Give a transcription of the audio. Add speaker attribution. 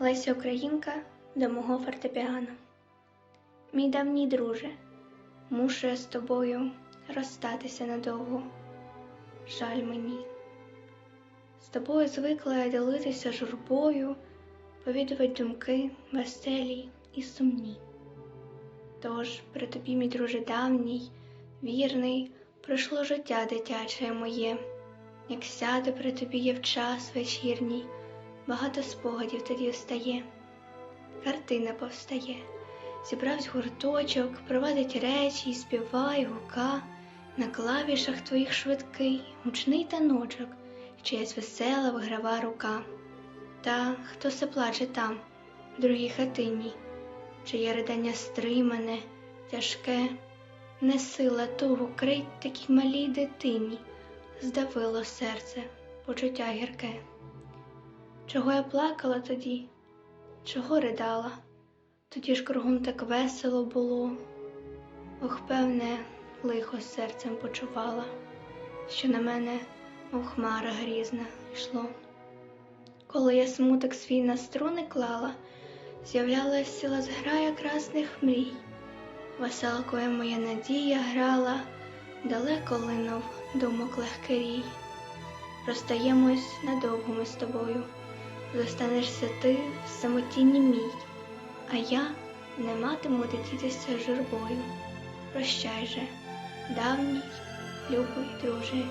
Speaker 1: Леся Українка до мого фортепіано. Мій давній друже, мушу я з тобою розстатися надовго. Жаль мені. З тобою звикла я ділитися журбою, повідувати думки веселі і сумні. Тож при тобі, мій друже давній, вірний, пройшло життя дитяче моє, як сяду при тобі є в час вечірній, багато спогадів тоді встає, картина повстає, зібравсь гурточок, провадить речі, співай, гука, на клавішах твоїх швидкий, гучний таночок, чиясь весела виграва рука. Та хто се плаче там, в другій хатині, чиє ридання стримане, тяжке, не сила тугу крить такій малій дитині, здавило серце, почуття гірке. Чого я плакала тоді, чого ридала, тоді ж кругом так весело було, ох, певне, лихо серцем почувала, що на мене, мов хмара грізна, йшло. Коли я смуток свій на струни клала, з'являлась ціла зграя красних мрій. Веселкою моя надія грала, далеко линув думок легкий рій. Розстаємось надовго ми з тобою, зостанешся ти в самотінні мій, а я не матиму дитітися журбою. Прощай же, давній, любий друже.